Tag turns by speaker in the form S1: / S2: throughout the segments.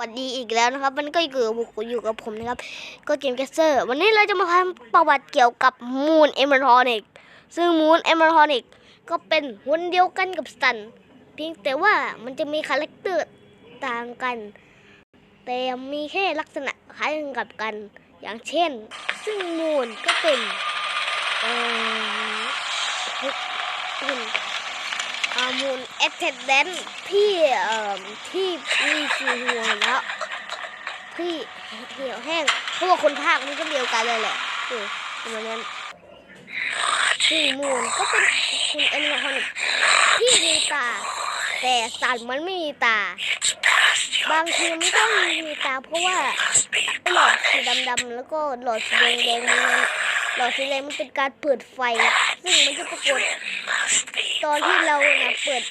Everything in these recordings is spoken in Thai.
S1: สวัสดีอีกแล้วนะครับ มันก็อยู่กับอยู่กับผมนะครับ ก็เกมแคสเซอร์ วันนี้เราจะมาทำประวัติเกี่ยวกับมูนเอม r ทอนิกซึ่งมูนเอม r ทอนิกก็เป็นหุ่นเดียวกันกับสัน เพียงแต่ว่ามันจะมีคาแรคเตอร์ต่างกัน แต่มีแค่ลักษณะคล้ายกันกับกัน อย่างเช่น ซึ่งมูนก็เป็นเอ่อเป็นอามูนเอเทเดนที่เอ่อที่มีสีหัว แล้วที่เหี่ยวแห้งเพราะว่าคนภาคมันก็เดียวกันเลยแหละเออประมาณนั้นซึ่มูนก็เป็นคุณเอ็นคอนิกที่มีตา แต่สัตว์มันไม่มีตา บางทีมันก็มีตาเพราะว่าหลอดสีดำๆแล้วก็หลอดสีแดงๆมันหลอดสีแดงมันเป็นการเปิดไฟ ซึ่งมันจะปรากฏตอนที่เราเนี่ยเปิด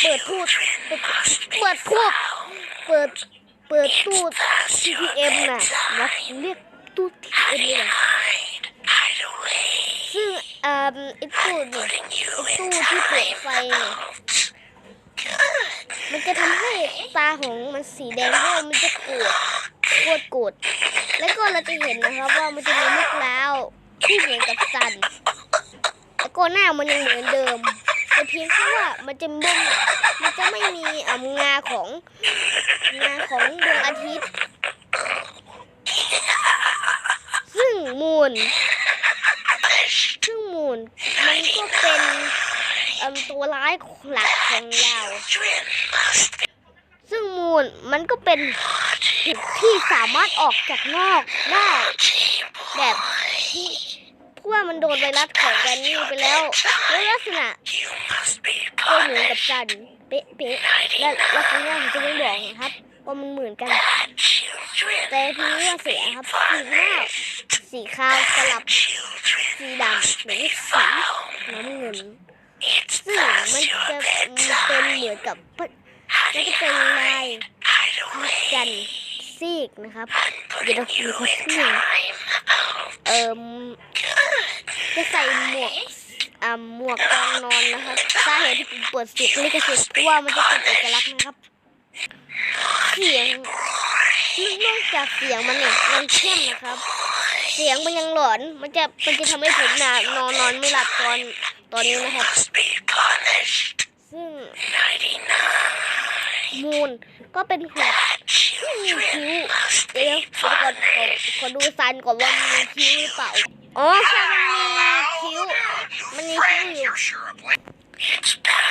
S1: เปิดทูดเปิดเปิดทูดเปิด ปิดตู้ TPM น่ะนะเรียกตู้ TPM นี่แหละซึ่งเอ่อไอ้ตู้เนี่ยตู้ที่เปิดไฟเนี่ยมันจะทำให้ตาของมันสีแดงเพราะมันจะโกรธโคตรโกรธแล้วก็เราจะเห็นนะครับว่ามันจะมีลูกล้าวที่เหมือนกับสันแล้วก็หน้ามันยังเหมือนเดิมแต่เพียงแค่ว่ามันจะบ่มมันจะไม่มีอ่างาของ ของดวงอาทิตย์ ซึ่งมูนซึ่งมูนมันก็เป็นตัวร้ายหลักของเราซึ่งมูนมันก็เป็นจุดที่สามารถออกจากนอกได้แบบที่เพราะว่ามันโดนไวรัสของแกนนี่ไปแล้ว แล้วลักษณะก็เหมือนกับจัน เป๊ะเป๊ะๆและลักษณะผมจะไม่บอกนะครับว่ามันเหมือนกัน แต่ทีนี้ว่าเสียครับสีหน้าสีขาวสลับสีดำหรือสีน้ำเงินซึ่งมันจะเป็นเหมือนกับพระมันจะเป็นลายพระจันทร์ซีกนะครับเดี๋ยวเราดูเขาที่หนึ่งเอ่อจะใส่หมวก อ่าหมวกกองนอนนะครับสาเหตุที่ผมเปิดเสียงลิขสิทธิ์เพราะว่ามันจะเป็นเอกลักษณ์นะครับ เสียงนอกจากเสียงมันเนี่ยมันเข้มนะครับ เสียงมันยังหลอน มันจะมันจะทำให้ผมน่ะนอนนอนไม่หลับตอนตอนนี้นะครับ ซึ่งมูนก็เป็นหัวที่มีคิ้วเดี๋ยวเดี๋ยวก่อนขอขอดูซันก่อนว่ามีคิ้วหรือเปล่า อ๋อใช่มันมี คิ้ว มันมีคิ้วอยู่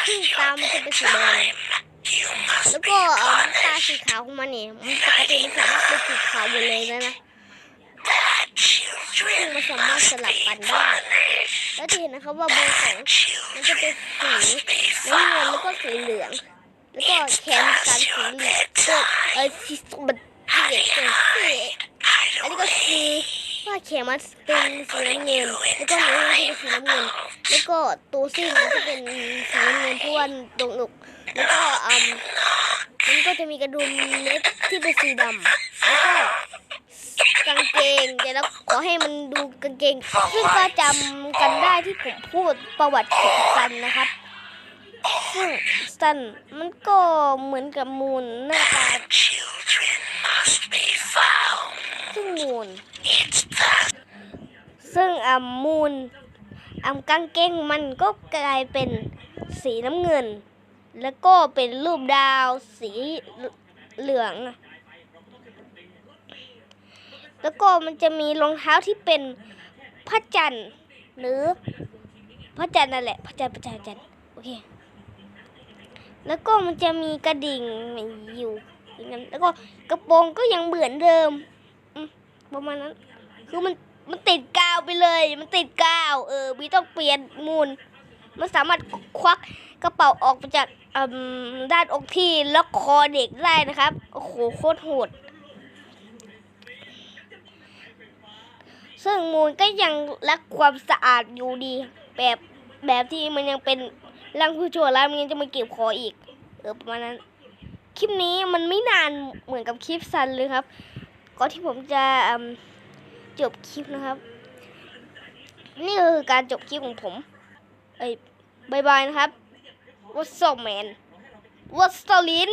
S1: ซึ่งตามันจะเป็นสีแดงแล้วก็เอ่อตาสีขาวของมันเนี่ยมันปกติมันสามารถเป็นสีขาวหมดเลยนะนะซึ่งมันสามารถสลับกันได้ แล้วจะเห็นนะครับว่าเบอร์ของมันจะเป็นสีน้ำเงินแล้วก็สีเหลือง แล้วก็แขนกันสีเหลืองก็เออสีบัดเด็กเป็นสีอันนี้ก็คือ ว่าแขนมันเป็นสีน้ำเงิน แล้วก็เนื้อเป็นสีน้ำเงิน แล้วก็ตัวซี่มันจะเป็นสีน้ำเงินเพราะว่าตรงอกแล้วก็อืมมันก็จะมีกระดุมเล็บที่เป็นสีดำแล้วก็กางเกงเดี๋ยวเราขอให้มันดูกางเกงซึ่งก็จำกันได้ที่ผมพูดประวัติของซันนะครับซึ่งซันมันก็เหมือนกับมูนหน้าตา ซึ่งมูนซึ่งอ่ามูนอ่ากางเกงมันก็กลายเป็นสีน้ำเงิน แล้วก็เป็นรูปดาวสีเหลือง แล้วก็มันจะมีรองเท้าที่เป็นพระจันทร์หรือพระจันทร์นั่นแหละพระจันทร์พระจันทร์พระจันทร์โอเค แล้วก็มันจะมีกระดิ่งอยู่ แล้วก็กระโปรงก็ยังเหมือนเดิม ประมาณนั้น คือมันมันติดกาวไปเลย มันติดกาว เออมีต้องเปลี่ยนมูล มันสามารถควักกระเป๋าออกจากด้านอกที่ล็อกคอเด็กได้นะครับ โอ้โหโคตรโหด ซึ่งมูลก็ยังรักความสะอาดอยู่ดี แบบแบบที่มันยังเป็นร่างผู้ชั่วร้ายมันยังจะมาเก็บคออีก เออประมาณนั้น คลิปนี้มันไม่นานเหมือนกับคลิปซันเลยครับ ก็ที่ผมจะจบคลิปนะครับ นี่ก็คือการจบคลิปของผม เอ้ยบายบายนะครับวอสโซแมนวอสโซลิน